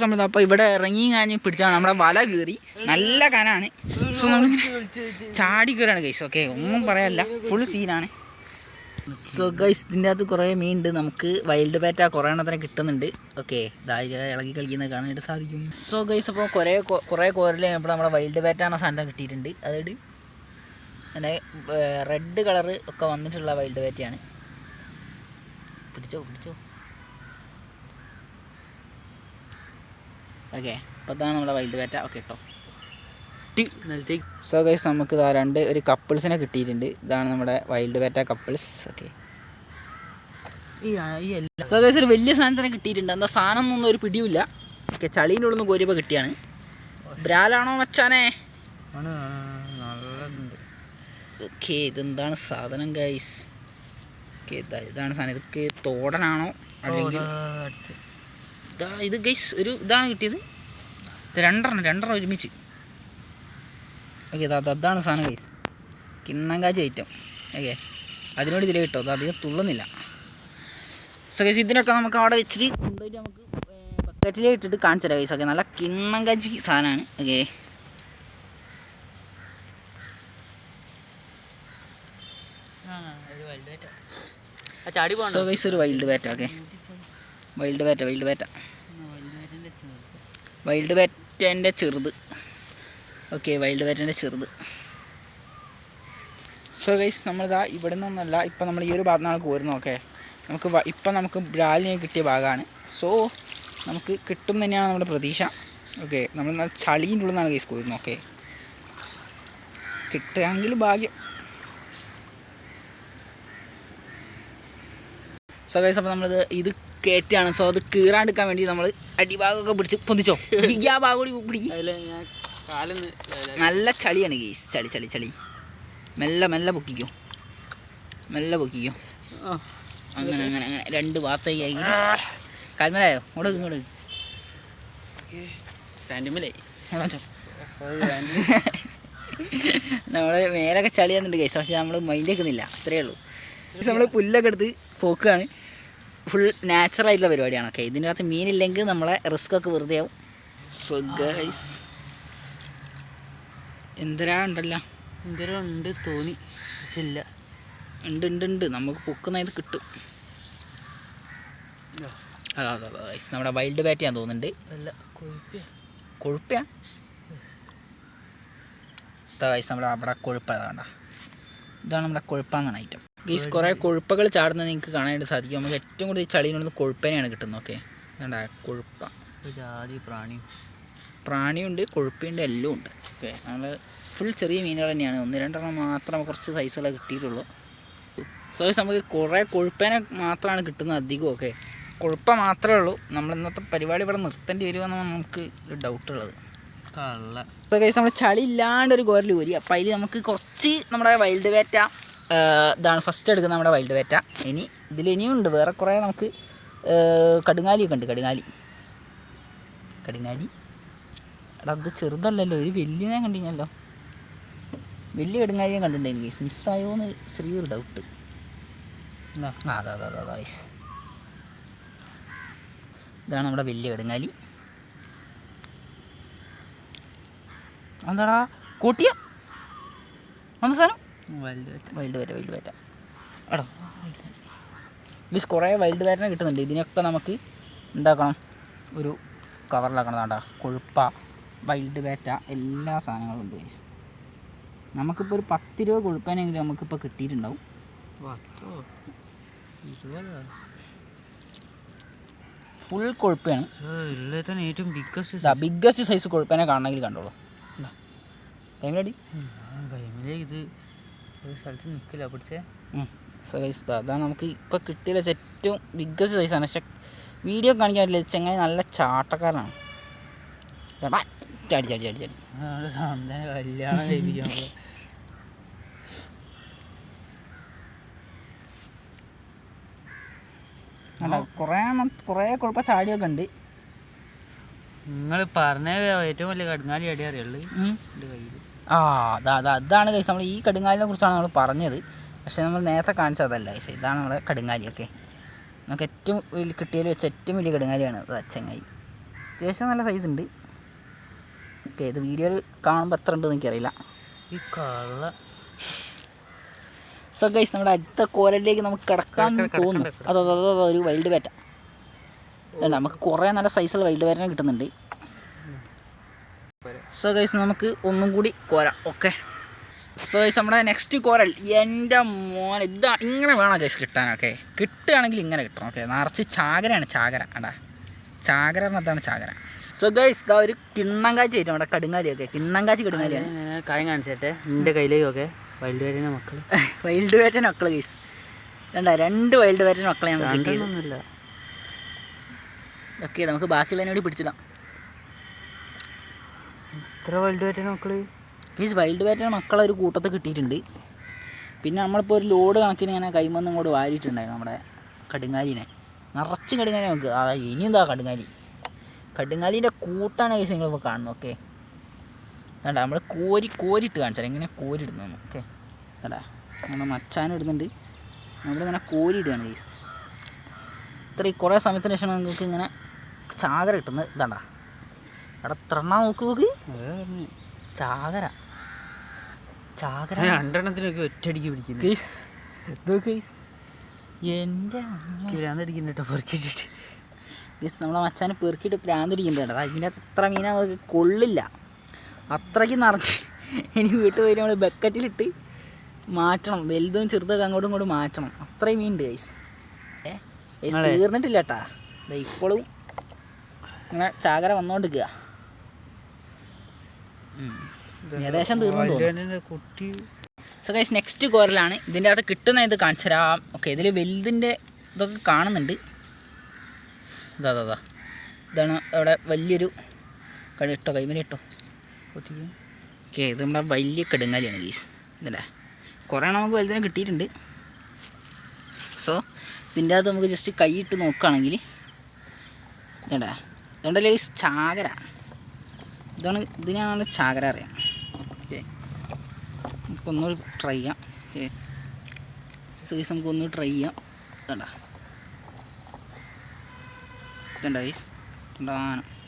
സമയത്ത് അപ്പോൾ ഇവിടെ ഇറങ്ങി കാഞ്ഞ് പിടിച്ചാണ് നമ്മുടെ വല കീറി. നല്ല കനാണ്. സോ നമ്മളിങ്ങനെ ചാടി കയറാണ് ഗൈസ് ഓക്കെ ഒന്നും പറയാനില്ല. ഫുൾ സീനാണ് സോ ഗൈസ് ഇതിന്റെ അകത്ത് കുറേ മീൻ ഉണ്ട്. നമുക്ക് വൈൽഡ് പാറ്റ കുറേ എണ്ണത്തിനെ കിട്ടുന്നുണ്ട്. ഓക്കെ ഇളകി കളിക്കുന്നത് കാണാനായിട്ട് സാധിക്കും. സോ ഗൈസ് അപ്പോൾ കുറേ കുറേ കോരൽ കഴിഞ്ഞപ്പോൾ നമ്മുടെ വൈൽഡ് പാറ്റ എന്ന സാധനം കിട്ടിയിട്ടുണ്ട്. അതായത് അങ്ങനെ റെഡ് കളറ് ഒക്കെ വന്നിട്ടുള്ള വൈൽഡ് പാറ്റയാണ് പിടിച്ചോ പിടിച്ചോ. ഓക്കെ അപ്പോൾ ഇതാണ് നമ്മുടെ വൈൽഡ് വേറ്റ ഓക്കെ കേട്ടോ സോ ഗൈസ് നമുക്ക് ഇതാ രണ്ട് ഒരു കപ്പിൾസിനെ കിട്ടിയിട്ടുണ്ട്. ഇതാണ് നമ്മുടെ wild betta couples okay so guys ഒരു വലിയ സാധനത്തിനെ കിട്ടിയിട്ടുണ്ട്. എന്താ സാധനം ഒന്നും ഒരു പിടിയുമില്ല. ഓക്കെ ചളീന്റെ ഉള്ളിൽ നിന്ന് കോരിയപ്പോൾ കിട്ടിയാണ്. ബ്രാലാണോ മച്ചാനേ? ഓക്കെ ഇതെന്താണ് സാധനം ഗൈസ് ഓക്കെ ഇതാണ് സാധനം. ഇതൊക്കെ തോടനാണോ? അല്ലെങ്കിൽ ഇതാ ഇത് ഗൈസ് ഒരു ഇതാണ് കിട്ടിയത്. ഇത് രണ്ടെണ്ണം രണ്ടെണ്ണം ഒരുമിച്ച്. ഓക്കെ ഇതാ അത് അതാണ് സാധനം കൈ കിണ്ണങ്കാജി ഐറ്റം. ഓക്കെ അതിനോട് ഇതിൽ കിട്ടും? അത് അധികം തുള്ളുന്നില്ല. സോ ഇതിനൊക്കെ നമുക്ക് അവിടെ വെച്ചിട്ട് കൊണ്ടുപോയിട്ട് നമുക്ക് ബക്കറ്റിലേക്ക് ഇട്ടിട്ട് കാണിച്ചു തരാം ഗൈസ് ഓക്കെ നല്ല കിണ്ണങ്കാജി സാധനമാണ് ഓക്കെ. സോ ഒരു wild betta okay. Wild betta wild betta wild ബാറ്റന്റെ ചെറുത്. ഓക്കെ വൈൽഡ് ബാറ്റന്റെ ചെറുത്. സോ ഗൈസ് നമ്മളിതാ ഇവിടെ നിന്നല്ല ഇപ്പം നമ്മൾ ഈ ഒരു ഭാഗത്ത് നിന്നാണ് കോരുന്നത് ഓക്കെ നമുക്ക് ഇപ്പം നമുക്ക് ബ്രാലിനെ കിട്ടിയ ഭാഗമാണ്. സോ നമുക്ക് കിട്ടും തന്നെയാണ് നമ്മുടെ പ്രതീക്ഷ ഓക്കെ നമ്മൾ ചളീന്റെ ഉള്ളിൽ നിന്നാണ് ഗൈസ് കോരുന്നത് ഓക്കെ കിട്ടുകയെങ്കിൽ ഭാഗ്യം. സോ ഗൈസ് അപ്പോൾ നമ്മളിത് ഇത് കയറ്റാണ് സോ അത് കീറാണ്ടിരിക്കാൻ വേണ്ടി നമ്മൾ അടിഭാഗമൊക്കെ പിടിച്ച് പൊന്തിച്ചോ? ആ ഭാഗം കൂടി നല്ല ചളിയാണ് ഗീസ് ചളി ചളി ചളി. മെല്ലെ മെല്ലെ പൊക്കിക്കോ. മെല്ലെ പൊക്കിക്കോ. അങ്ങനെ അങ്ങനെ അങ്ങനെ. രണ്ട് ഭാഗത്തേക്ക് ആക്കി കാൽമലായോ? ഇങ്ങോട്ട് ഇങ്ങോട്ട്. നമ്മളെ മേലൊക്കെ ചളിയാന്നുണ്ട് ഗൈസ് പക്ഷെ നമ്മൾ മൈൻഡ് വെക്കുന്നില്ല. അത്രയേ ഉള്ളൂ. നമ്മൾ പുല്ലൊക്കെ എടുത്ത് പോക്കുകയാണ് ഫുൾ നാച്ചുറൽ ആയിട്ടുള്ള പരിപാടിയാണ്. ഓക്കെ ഇതിന്റെ അകത്ത് മീനില്ലെങ്കിൽ നമ്മളെ റിസ്ക് ഒക്കെ വെറുതെ ആവും. സോ ഗൈസ് എന്തരാ ഉണ്ടല്ല? എന്തോരം ഉണ്ട് തോന്നി. ഇല്ല. ഉണ്ട് ഉണ്ട് ഉണ്ട്. നമുക്ക് പൊക്കുന്ന ഇത് കിട്ടും. അതെ അതെ അതെ ഗൈസ് നമ്മുടെ വൈൽഡ് ബാറ്റ് ഞാൻ തോന്നുന്നുണ്ട്. അല്ല കൊഴുപ്പ് കൊഴുപ്പയാ? ഗൈസ് നമ്മുടെ അവിടെ കൊഴുപ്പ് വേണ്ട ഇതാണ് നമ്മുടെ കൊഴുപ്പാന്നാണ് ഐറ്റം ഗൈസ് കുറേ കൊഴുപ്പകൾ ചാടുന്നത് നിങ്ങൾക്ക് കാണാനായിട്ട് സാധിക്കും. നമുക്ക് ഏറ്റവും കൂടുതൽ ചളിയിനുള്ളത് കൊഴുപ്പനെയാണ് കിട്ടുന്നത്. ഓക്കെ വേണ്ട കൊഴുപ്പ. ജാതി പ്രാണി. പ്രാണിയുണ്ട് കൊഴുപ്പുണ്ട് എല്ലാം ഉണ്ട്. ഓക്കെ നമ്മൾ ഫുൾ ചെറിയ മീനുകൾ തന്നെയാണ്. ഒന്ന് രണ്ടെണ്ണം മാത്രം കുറച്ച് സൈസുകളെ കിട്ടിയിട്ടുള്ളൂ. സോ നമുക്ക് കുറേ കൊഴുപ്പനെ മാത്രമാണ് കിട്ടുന്നത് അധികം. ഓക്കെ കൊഴുപ്പ മാത്രമേ ഉള്ളൂ. നമ്മൾ ഇന്നത്തെ പരിപാടി ഇവിടെ നിർത്തേണ്ടി വരുമെന്നാണ് നമുക്ക് ഡൗട്ട് ഉള്ളത്. കള്ള. നമ്മൾ ചളി ഇല്ലാണ്ട് ഒരു ഗോരൽ ഊരി. അപ്പം അതിൽ നമുക്ക് കുറച്ച് നമ്മുടെ വൈൽഡ് വേറ്റ ഇതാണ് ഫസ്റ്റ് എടുക്കുന്ന നമ്മുടെ വൈൽഡ് വേറ്റ. ഇനി ഇതിൽ ഇനിയും ഉണ്ട്. വേറെ കുറേ നമുക്ക് കടുങ്ങാലിയൊക്കെ ഉണ്ട്. കടുങ്ങാലി. കടുങ്ങാലി. എടാ അത് ചെറുതല്ലല്ലോ. ഒരു വലിയ ഞാൻ കണ്ടിഞ്ഞല്ലോ വലിയ കടുങ്ങാലി ഞാൻ കണ്ടിട്ടുണ്ട്. എനിക്ക് മിസ്സായോ എന്ന് ചെറിയൊരു ഡൗട്ട് അതെ അതെ അതെ അതെ ഇതാണ് നമ്മുടെ വലിയ കടുങ്ങാലി. എന്താടാ? കൂട്ടിയ? വന്ന സാധനം? വൈൽഡ് വേറ്റ വൈൽഡ് വേറ്റ എടോ മീൻസ് കുറേ വൈൽഡ് വരനെ കിട്ടുന്നുണ്ട്. ഇതിനൊക്കെ നമുക്ക് എന്താക്കണം? ഒരു കവറിലാക്കണം വേണ്ട കൊഴുപ്പ വൈൽഡ് വേറ്റ എല്ലാ സാധനങ്ങളും ഉണ്ട് guys. നമുക്കിപ്പോൾ ഒരു പത്ത് രൂപ കൊഴുപ്പാനെങ്കിലും നമുക്കിപ്പോൾ കിട്ടിയിട്ടുണ്ടാവും. ഫുൾ കൊഴുപ്പാണ്. ഏറ്റവും ബിഗ്ഗസ്റ്റ് ബിഗ്ഗസ്റ്റ് സൈസ് കൊഴുപ്പനെ കാണണമെങ്കിൽ കണ്ടോളൂ. ഇത് ഒരു സ്ഥലത്ത് നിൽക്കില്ല പിടിച്ചേ. സൈസ് അതാണ് നമുക്ക് ഇപ്പോൾ കിട്ടിയ ഏറ്റവും ബിഗ്ഗസ്റ്റ് സൈസാണ് പക്ഷെ വീഡിയോ കാണിക്കാൻ പറ്റില്ല. ചെങ്ങായി നല്ല ചാട്ടക്കാരനാണ്. ചാടി ചാടി ചാടി ചാടി. സാന്താന കല്യാണം കഴിപ്പിക്കാൻ അല്ല കുറേ എണ്ണം കുറേ കുഴപ്പം ചാടിയൊക്കെ ഉണ്ട്. നിങ്ങൾ പറഞ്ഞ ഏറ്റവും വലിയ കടുങ്ങാലി അടി അറിയുള്ളൂ ഉം. എന്റെ കയ്യിൽ ആ അതാ അതാ അതാണ് കൈസ് നമ്മൾ ഈ കടുങ്ങാലിനെ കുറിച്ചാണ് നമ്മൾ പറഞ്ഞത്. പക്ഷേ നമ്മൾ നേരത്തെ കാണിച്ചതല്ല കൈസ് ഇതാണ് നമ്മുടെ കടുങ്ങാലി ഒക്കെ നമുക്ക് ഏറ്റവും വലിയ കിട്ടിയതിൽ വെച്ച് ഏറ്റവും വലിയ കടുങ്ങാലിയാണ് അത് അച്ചങ്ങായി. അത്യാവശ്യം നല്ല സൈസ് ഉണ്ട്. ഓക്കെ ഇത് വീഡിയോയിൽ കാണുമ്പോൾ എത്ര ഉണ്ടെന്ന് എനിക്കറിയില്ല. ഈ കള്ള. സോ ഗൈസ് നമ്മുടെ അടുത്ത കോരലിലേക്ക് നമുക്ക് കിടക്കാൻ തോന്നുന്നു. അതൊരു അതോ അതോ ഒരു വൈൽഡ് വേറ്റ നമുക്ക് കുറേ നല്ല സൈസുള്ള വൈൽഡ് വേറ്റനെ കിട്ടുന്നുണ്ട്. സോ ഗൈസ് നമുക്ക് ഒന്നും കൂടി കോരാം. ഓക്കെ സോ ഗൈസ് നമ്മുടെ നെക്സ്റ്റ് കോരൽ എന്റെ മോൻ ഇതാ ഇങ്ങനെ വേണം ഗൈസ് കിട്ടാനൊക്കെ കിട്ടുകയാണെങ്കിൽ ഇങ്ങനെ കിട്ടണം ഓക്കെ നിറച്ച് ചാകരയാണ് ചാകര അടാ ചാകര എന്നതാണ് ചാകര. സോ ഗൈസ് ഇതാ ഒരു കിണ്ണങ്കാച്ചി ആയിട്ട് നമ്മുടെ കടുങ്ങാലിയൊക്കെ കിണ്ണങ്കാച്ചി കടുങ്ങാലിയാണ് ഞാൻ കായം കാണിച്ചിട്ടെ? എന്റെ കയ്യിലേക്കൊക്കെ വൈൽഡ് വേരിന്റെ മക്കൾ വൈൽഡ് ബാറ്റിന് മക്കൾ ഗൈസ് രണ്ടാ രണ്ട് വൈൽഡ് ബാറ്റിന് മക്കളെ നമുക്ക് രണ്ടൊന്നുമില്ല ഓക്കെ നമുക്ക് ബാക്കിയുള്ളതിനോട് പിടിച്ചിടാം. ഇത്ര വൈൽഡ് വേരിന്റെ മക്കൾ മീൻസ് വൈൽഡ് ബാറ്റിന് മക്കളെ ഒരു കൂട്ടത്തെ കിട്ടിയിട്ടുണ്ട്. പിന്നെ നമ്മളിപ്പോൾ ഒരു ലോഡ് കണക്കിന് ഇങ്ങനെ കൈമന്ന് ഇങ്ങോട്ട് വാരിയിട്ടുണ്ടായിരുന്നു നമ്മുടെ കടുങ്ങാലിനെ. നിറച്ച് കടുങ്ങാലി നമുക്ക്. ആ ഇനി എന്താ കടുങ്ങാലി? കടുങ്ങാലിന്റെ കൂട്ടാണ് കേസ് നിങ്ങളിപ്പോൾ കാണുന്നത് ഓക്കെ വേണ്ട നമ്മൾ കോരി കോരിട്ട് കാണിച്ചാൽ എങ്ങനെ കോരിടുന്നു ഓക്കെ വേണ്ട നമ്മുടെ മച്ചാനും ഇടുന്നുണ്ട്. നമ്മളിങ്ങനെ കോരിയിടുകയാണ് കേസ് ഇത്രയും കുറേ സമയത്തിന് ശേഷം നിങ്ങൾക്ക് ഇങ്ങനെ ചാകര കിട്ടുന്നത്. ഇതാണ്ടാ അവിടെ ത്രണ്ണ നോക്ക് നോക്ക്. ചാകര. ചാകര. രണ്ടെണ്ണത്തിനൊക്കെ ഒറ്റയടിക്ക് പിടിക്കുന്നു. എന്റെ കിരാന്തടിക്കുന്നുണ്ട് പൊറുക്കിട്ടിട്ട് കേസ് നമ്മളെ മച്ചാനെ പെറുക്കിയിട്ട് പ്രാന്തിരിക്കുന്നുണ്ട് അതിന്റെ അകത്ത് ഇത്ര മീന നമുക്ക് കൊള്ളില്ല. അത്രയ്ക്ക് നിറച്ച് ഇനി വീട്ടിൽ പോയി നമ്മൾ ബക്കറ്റിലിട്ട് മാറ്റണം. വലുതും ചെറുതൊക്കെ അങ്ങോട്ടും ഇങ്ങോട്ടും മാറ്റണം. അത്രയും മീൻ ഉണ്ട് ഏ ഗൈസ് ഏഹ് തീർന്നിട്ടില്ല കേട്ടാ ഇപ്പോഴും ഇങ്ങനെ ചാകര വന്നുകൊണ്ടിരിക്കുക ഏകദേശം തീർന്നു കുട്ടി സോ ഗൈസ് നെക്സ്റ്റ് കോരലാണ്. ഇതിന്റെ അകത്ത് കിട്ടുന്ന ഇത് കാണിച്ചു തരാം. ഓക്കെ ഇതിൽ വലുതിന്റെ ഇതൊക്കെ കാണുന്നുണ്ട്. അതാ അതാ ഇതാണ് അവിടെ വലിയൊരു കടി ഇട്ടോ കൈമരി ഇട്ടോ? ഓക്കെ ഇത് നമ്മുടെ വലിയ കെടുങ്ങാലിയാണ് ഗീസ് ഇതല്ലേ? കുറേ നമുക്ക് വലുതിനെ കിട്ടിയിട്ടുണ്ട്. സോ ഇതിന്റെ അകത്ത് നമുക്ക് ജസ്റ്റ് കൈയിട്ട് നോക്കുകയാണെങ്കിൽ ഇതേടാ ഇതുണ്ടല്ലേ ഗീസ് ചാകര. ഇതാണ് ഇതിനാണ് ചാകര അറിയാം. ഓക്കെ. നമുക്കൊന്ന് ട്രൈ ചെയ്യാം. ഓക്കെ. സൈസ് നമുക്കൊന്ന് ട്രൈ ചെയ്യാം. കണ്ട? കണ്ട ഗൈസ് കണ്ടാനം